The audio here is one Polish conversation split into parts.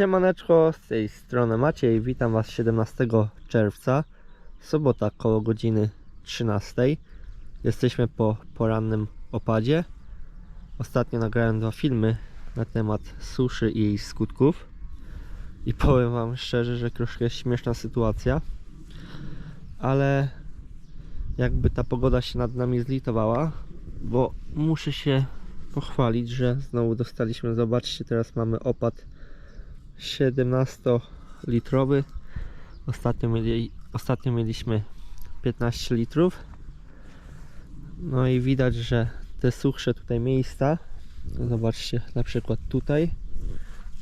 Siemaneczko, z tej strony Maciej, witam Was 17 czerwca, sobota koło godziny 13. Jesteśmy po porannym opadzie. Ostatnio nagrałem dwa filmy na temat suszy i jej skutków. I powiem Wam szczerze, że troszkę śmieszna sytuacja, ale jakby ta pogoda się nad nami zlitowała, bo muszę się pochwalić, że znowu dostaliśmy, zobaczcie, teraz mamy opad 17-litrowy. Ostatnio, mieli, ostatnio mieliśmy 15 litrów. No i widać, że te suchsze tutaj miejsca, zobaczcie, na przykład tutaj,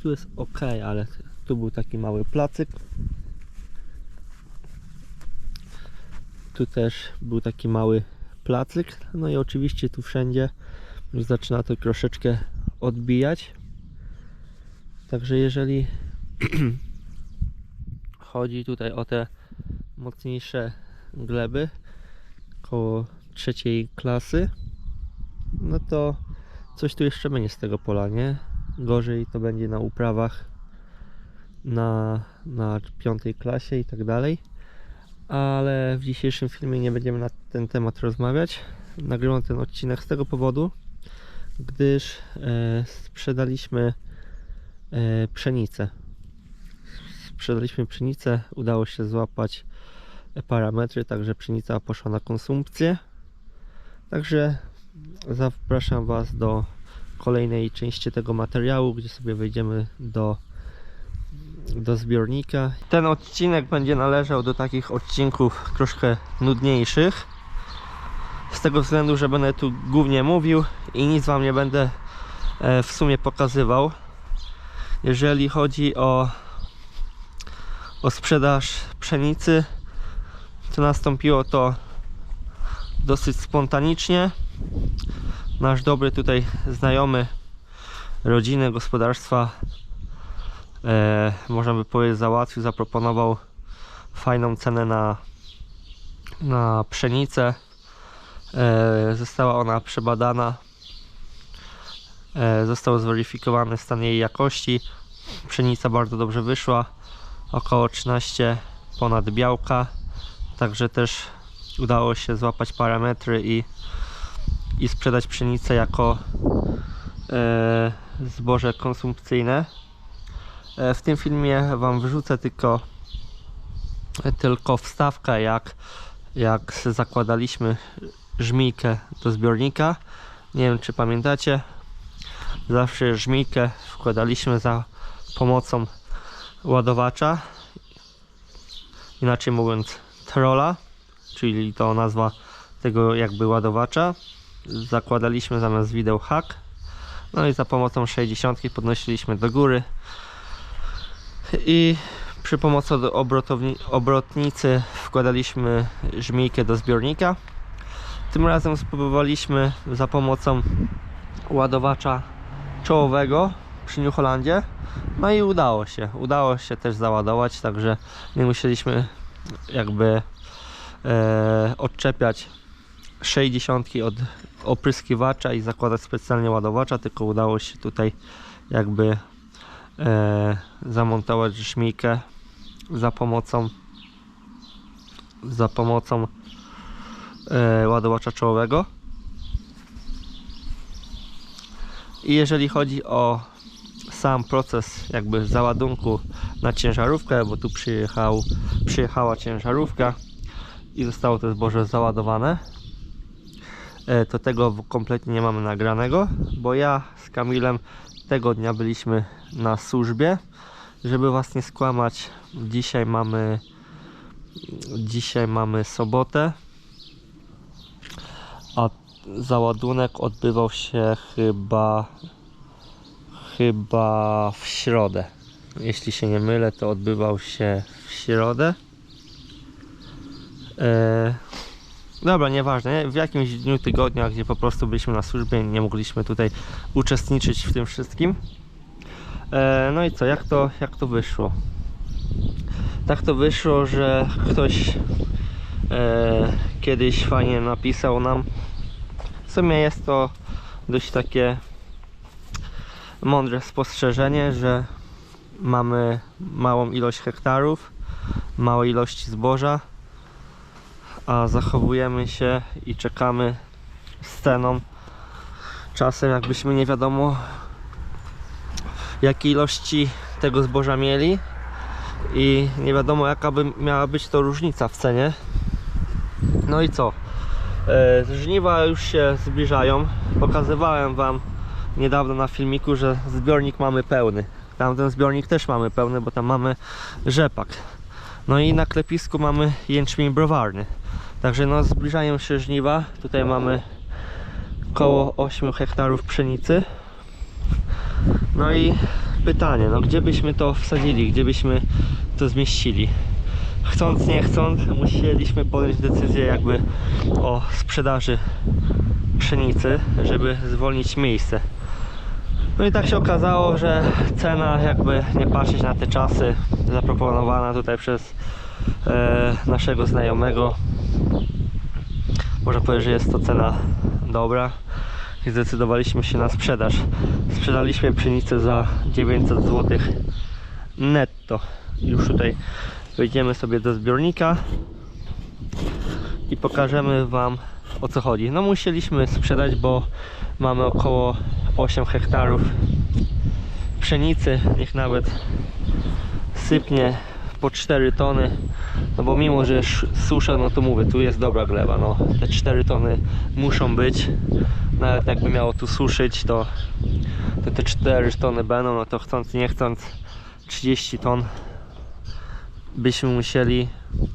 tu jest ok, ale tu był taki mały placyk. Tu też był taki mały placyk. No i oczywiście tu wszędzie już zaczyna to troszeczkę odbijać. Także jeżeli chodzi tutaj o te mocniejsze gleby koło trzeciej klasy, no to coś tu jeszcze będzie z tego pola, nie? Gorzej to będzie na uprawach na, na piątej klasie i tak dalej. Ale w dzisiejszym filmie nie będziemy na ten temat rozmawiać. Nagrywam ten odcinek z tego powodu, gdyż e, sprzedaliśmy pszenicę. Sprzedaliśmy pszenicę, udało się złapać parametry, także pszenica poszła na konsumpcję. Także zapraszam Was do kolejnej części tego materiału, gdzie sobie wejdziemy do, do zbiornika. Ten odcinek będzie należał do takich odcinków troszkę nudniejszych. Z tego względu, że będę tu głównie mówił i nic Wam nie będę e, w sumie pokazywał. Jeżeli chodzi o, o sprzedaż pszenicy, to nastąpiło to dosyć spontanicznie. Nasz dobry tutaj znajomy rodziny, gospodarstwa, e, można by powiedzieć, załatwił, zaproponował fajną cenę na, na pszenicę. E, została ona przebadana Został zweryfikowany stan jej jakości. Pszenica bardzo dobrze wyszła. Około 13 ponad białka. Także też udało się złapać parametry i, i sprzedać pszenicę jako e, zboże konsumpcyjne. E, w tym filmie Wam wrzucę tylko tylko wstawkę jak, jak zakładaliśmy żmijkę do zbiornika. Nie wiem czy pamiętacie, zawsze żmijkę wkładaliśmy za pomocą ładowacza inaczej mówiąc trolla czyli to nazwa tego jakby ładowacza. Zakładaliśmy zamiast wideł hak no i za pomocą 60 podnosiliśmy do góry. I przy pomocy obrotnicy wkładaliśmy żmijkę do zbiornika. Tym razem spróbowaliśmy za pomocą ładowacza czołowego przy New Holandzie. No i udało się. Udało się też załadować, także nie musieliśmy jakby e, odczepiać 60 od opryskiwacza i zakładać specjalnie ładowacza, tylko udało się tutaj jakby e, zamontować szmijkę za pomocą za pomocą e, ładowacza czołowego. I jeżeli chodzi o sam proces jakby załadunku na ciężarówkę, bo tu przyjechał, przyjechała ciężarówka i zostało to zboże załadowane, e, to tego kompletnie nie mamy nagranego, bo ja z Kamilem tego dnia byliśmy na służbie. Żeby was nie skłamać, dzisiaj mamy dzisiaj mamy sobotę, załadunek odbywał się chyba chyba w środę. Jeśli się nie mylę, to odbywał się w środę. E, dobra, nieważne. W jakimś dniu tygodnia, gdzie po prostu byliśmy na służbie, nie mogliśmy tutaj uczestniczyć w tym wszystkim. E, no i co, jak to, jak to wyszło? Tak to wyszło, że ktoś e, kiedyś fajnie napisał nam sumie jest to dość takie mądre spostrzeżenie, że mamy małą ilość hektarów, małe ilości zboża, a zachowujemy się i czekamy z ceną. Czasem jakbyśmy nie wiadomo jakie ilości tego zboża mieli i nie wiadomo jaka by miała być to różnica w cenie. No i co? E, Żniwa już się zbliżają. Pokazywałem Wam niedawno na filmiku, że zbiornik mamy pełny. Tamten zbiornik też mamy pełny, bo tam mamy rzepak. No i na klepisku mamy jęczmień browarny. Także no zbliżają się żniwa. Tutaj mamy około 8 hektarów pszenicy. No i pytanie, no gdzie byśmy to wsadzili, gdzie byśmy to zmieścili? Chcąc, nie chcąc, musieliśmy podjąć decyzję jakby o sprzedaży pszenicy, żeby zwolnić miejsce. No i tak się okazało, że cena jakby nie patrzeć na te czasy zaproponowana tutaj przez e, naszego znajomego można powiedzieć, że jest to cena dobra i zdecydowaliśmy się na sprzedaż. Sprzedaliśmy pszenicę za 900 zł netto. Już tutaj wejdziemy sobie do zbiornika i pokażemy Wam o co chodzi. No musieliśmy sprzedać, bo mamy około 8 hektarów pszenicy. Niech nawet sypnie po 4 tony. No bo mimo, że sz- susza, no to mówię, tu jest dobra gleba. No, te 4 tony muszą być. Nawet jakby miało tu suszyć, to, to te 4 tony będą, no to chcąc nie chcąc 30 ton byśmy musieli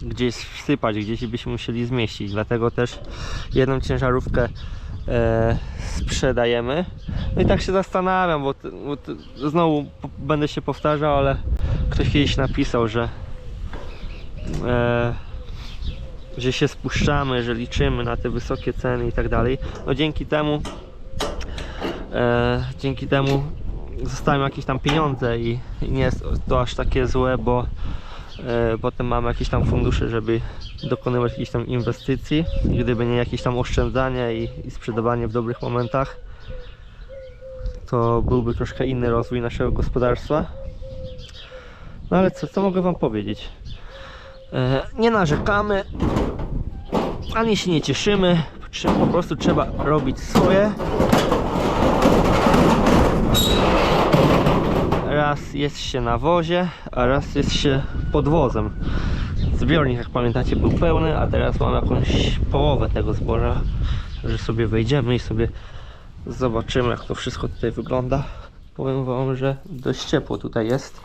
gdzieś wsypać, gdzieś byśmy musieli zmieścić. Dlatego też jedną ciężarówkę e, sprzedajemy. No i tak się zastanawiam, bo, bo znowu będę się powtarzał, ale ktoś kiedyś napisał, że e, że się spuszczamy, że liczymy na te wysokie ceny i tak dalej. No dzięki temu e, dzięki temu zostają jakieś tam pieniądze i, i nie jest to aż takie złe, bo potem mamy jakieś tam fundusze, żeby dokonywać jakichś tam inwestycji. Gdyby nie jakieś tam oszczędzanie i, i sprzedawanie w dobrych momentach, to byłby troszkę inny rozwój naszego gospodarstwa. No ale co, co mogę Wam powiedzieć? E, nie narzekamy, ani się nie cieszymy. Po prostu trzeba robić swoje. Raz jest się na wozie, a raz jest się pod wozem. Zbiornik, jak pamiętacie, był pełny, a teraz mam jakąś połowę tego zboża. Że sobie wejdziemy i sobie zobaczymy, jak to wszystko tutaj wygląda. Powiem Wam, że dość ciepło tutaj jest.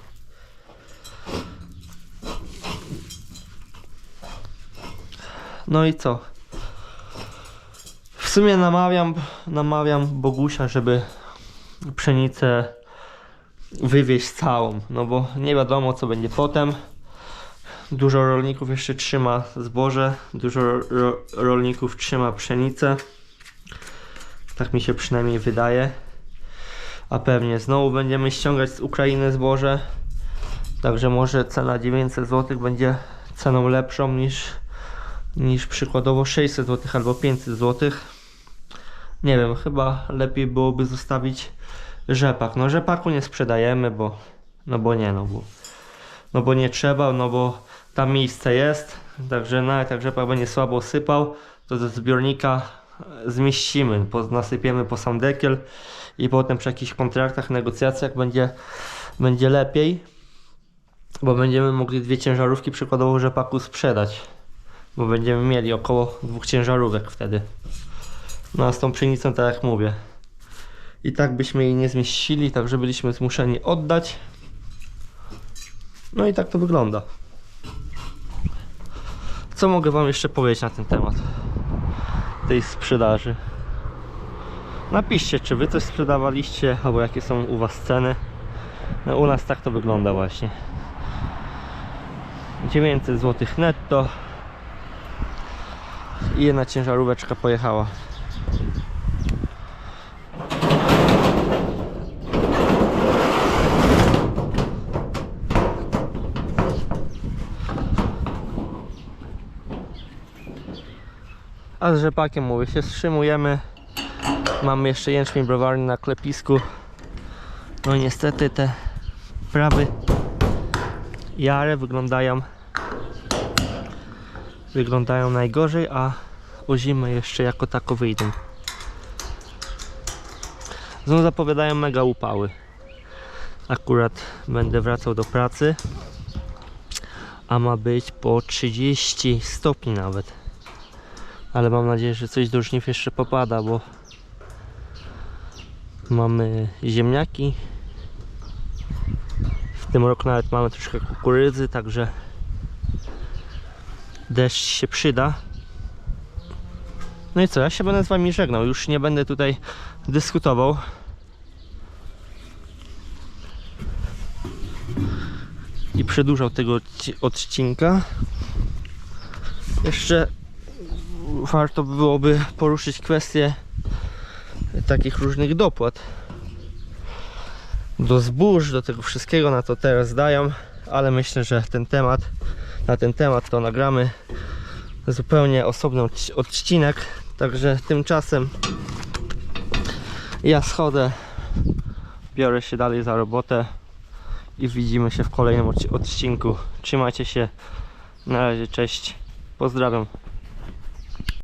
No i co? W sumie namawiam, namawiam Bogusia, żeby pszenicę wywieźć całą, no bo nie wiadomo co będzie potem. Dużo rolników jeszcze trzyma zboże, dużo ro rolników trzyma pszenicę. Tak mi się przynajmniej wydaje. A pewnie znowu będziemy ściągać z Ukrainy zboże. Także może cena 900 zł będzie ceną lepszą niż niż przykładowo 600 zł albo 500 zł. Nie wiem, chyba lepiej byłoby zostawić rzepak. No rzepaku nie sprzedajemy, bo no bo nie, no bo no bo nie trzeba, no bo tam miejsce jest, także nawet jak rzepak będzie słabo sypał, to do zbiornika e, zmieścimy, po, nasypiemy po sam dekiel i potem przy jakichś kontraktach, negocjacjach będzie, będzie lepiej, bo będziemy mogli dwie ciężarówki przykładowo rzepaku sprzedać bo będziemy mieli około dwóch ciężarówek wtedy. No a z tą pszenicą, tak jak mówię, i tak byśmy jej nie zmieścili, także byliśmy zmuszeni oddać. No i tak to wygląda. Co mogę Wam jeszcze powiedzieć na ten temat tej sprzedaży? Napiszcie, czy Wy coś sprzedawaliście, albo jakie są u Was ceny. No, u nas tak to wygląda właśnie. 900 zł netto i jedna ciężaróweczka pojechała. Z rzepakiem mówię, się wstrzymujemy. Mamy jeszcze jęczmień browarny na klepisku. No niestety te uprawy jare wyglądają wyglądają najgorzej, a o zimę jeszcze jako tako wyjdą. Znowu zapowiadają mega upały. Akurat będę wracał do pracy, a ma być po 30 stopni nawet. Ale mam nadzieję, że coś do żniw jeszcze popada, bo mamy ziemniaki. W tym roku nawet mamy troszkę kukurydzy, także deszcz się przyda. No i co, ja się będę z wami żegnał, już nie będę tutaj dyskutował. I przedłużał tego odci- odcinka. Jeszcze warto by byłoby poruszyć kwestię takich różnych dopłat do zbóż, do tego wszystkiego, na to teraz dają, ale myślę, że ten temat, na ten temat to nagramy zupełnie osobny odci- odcinek, także tymczasem ja schodzę, biorę się dalej za robotę i widzimy się w kolejnym odci- odcinku. Trzymajcie się, na razie, cześć, pozdrawiam.